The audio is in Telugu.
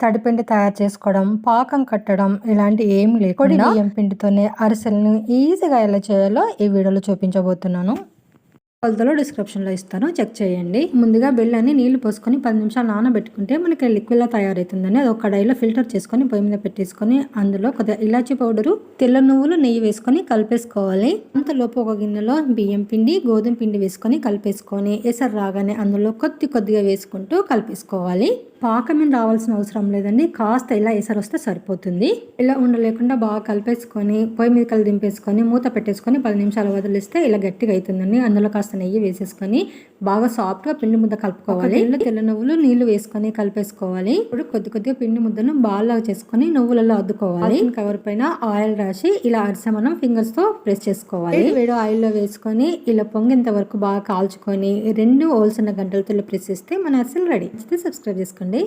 తడిపిండి తయారు చేసుకోవడం పాకం కట్టడం ఇలాంటి ఏమి లేకుండా బియ్యం పిండితోనే అరిసెలను ఈజీగా ఎలా చేయాలో ఈ వీడియోలో చూపించబోతున్నాను. కొలతలో డిస్క్రిప్షన్లో ఇస్తాను. చెక్ చేయండి. ముందుగా బెల్లాన్ని నీళ్ళు పోసుకొని పది నిమిషాలు నానబెట్టుకుంటే మనకి లిక్విడ్లా తయారవుతుందని అది ఒక కడాయిలో ఫిల్టర్ చేసుకొని పొయ్యి మీద పెట్టేసుకొని అందులో కొద్దిగా ఇలాచి పౌడరు తెల్ల నువ్వులు నెయ్యి వేసుకొని కలిపేసుకోవాలి. అంతలోపు ఒక గిన్నెలో బియ్యం పిండి గోధుమ పిండి వేసుకొని కలిపేసుకొని ఎసరు రాగానే అందులో కొద్ది కొద్దిగా వేసుకుంటూ కలిపేసుకోవాలి. పాకమేం రావాల్సిన అవసరం లేదండి. కాస్త ఇలా ఎసరు వస్తే సరిపోతుంది. ఇలా ఉండలేకుండా బాగా కలిపేసుకొని పొయ్యి మీద కలిపి దింపేసుకొని మూత పెట్టేసుకొని పది నిమిషాలు వదిలిస్తే ఇలా గట్టిగా అవుతుందండి అందులో కాస్త నెయ్యి వేసేసుకొని బాగా సాఫ్ట్గా పిండి ముద్ద కలుపుకోవాలి. ఇందులో తెల్ల నువ్వులు నీళ్ళు వేసుకొని కలిపేసుకోవాలి. ఇప్పుడు కొద్ది కొద్దిగా పిండి ముద్దను బాగా చేసుకొని నువ్వులలో అద్దుకోవాలి. కవర్ పైన ఆయిల్ రాసి ఇలా అరిసె మనం ఫింగర్స్తో ప్రెస్ చేసుకోవాలి. వేడి ఆయిల్లో వేసుకొని ఇలా పొంగేంత వరకు బాగా కాల్చుకొని రెండు హోల్స్ ఉన్న గంటలతో ప్రెస్ చేస్తే మన అరిసెలు రెడీ సబ్స్క్రైబ్ చేసుకోండి.